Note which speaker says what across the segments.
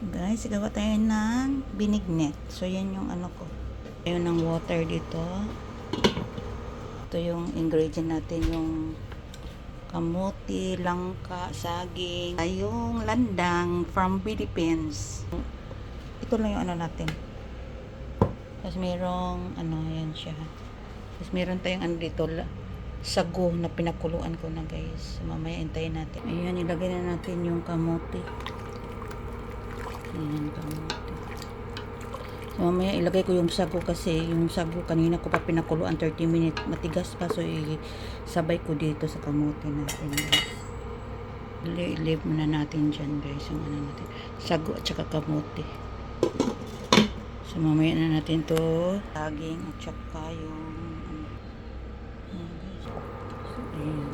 Speaker 1: Guys, gawa tayo ng binignet. So, yan yung ano ko. Ayun ng water dito. Ito yung ingredient natin, yung kamuti, langka, saging, yung landang from Philippines. Ito lang yung ano natin. Tapos merong, ano, yan siya. Tapos meron tayong ano dito, sago na pinakuluan ko na guys. Mamaya intayin natin. Ayan, ilagay na natin yung kamuti. Ayan. So, mamaya ilagay ko yung sago kasi yung sago kanina ko pa pinakuluan 30 minutes. Matigas pa so sabay ko dito sa kamote natin guys. Li- Leave muna natin dyan guys yung ano natin. Sago at saka kamote. So mamaya na natin to saging at saka yung ano. So. Ayan.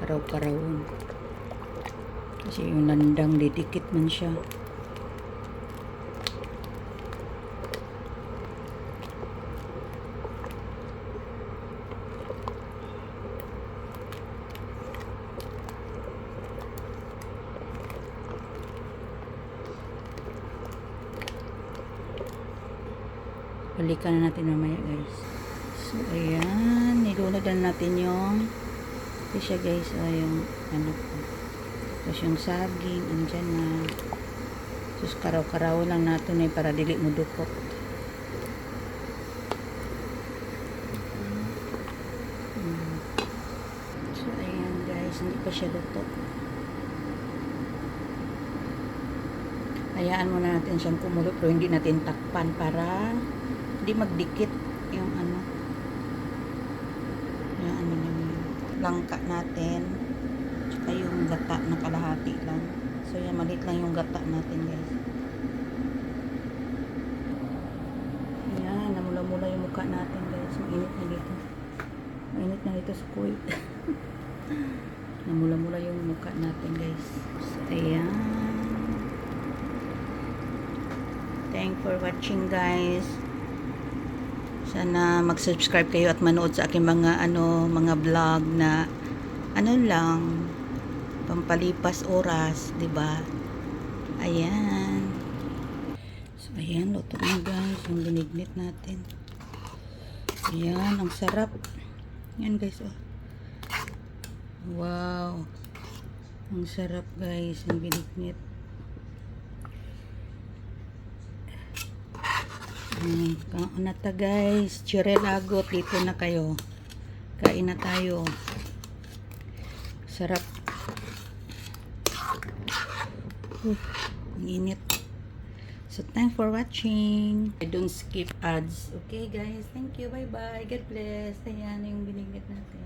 Speaker 1: Karaw-karawon. Kasi yung landang didikit man siya. Balikan na natin mamaya guys. So, ayan. Nilunod na natin yung siya guys. O, yung ano. Tapos yung saging. Andyan na. Tapos karaw-karaw lang natin eh para dili mo dukot. Mm. So, ayan guys. Hindi pa siya luto. Hayaan muna natin siyang kumulo pero hindi natin takpan para hindi magdikit yung ano yung ano yung langka natin tsaka yung gata na kalahati lang. So yan malit lang yung gata natin guys. Yan namula-mula yung mukha natin guys. Mainit na dito. Mainit na dito sa kuwait namula-mula yung mukha natin guys. Ayan. Thank for watching guys. Sana mag-subscribe kayo at manood sa aking mga ano, mga vlog na ano lang pampalipas oras, 'di ba? Ayan. So ayan, luto na guys, yung binignit natin. Ayan, ang sarap. Yan guys, oh. Wow. Ang sarap guys, yung binignit. Hmm, kaon na ta guys. Chirelagot, dito na kayo. Kain na tayo. Sarap. Uh, ang init. So, thanks for watching. I don't skip ads. Okay guys, thank you. Bye-bye. God bless. Ayan yung binigit natin.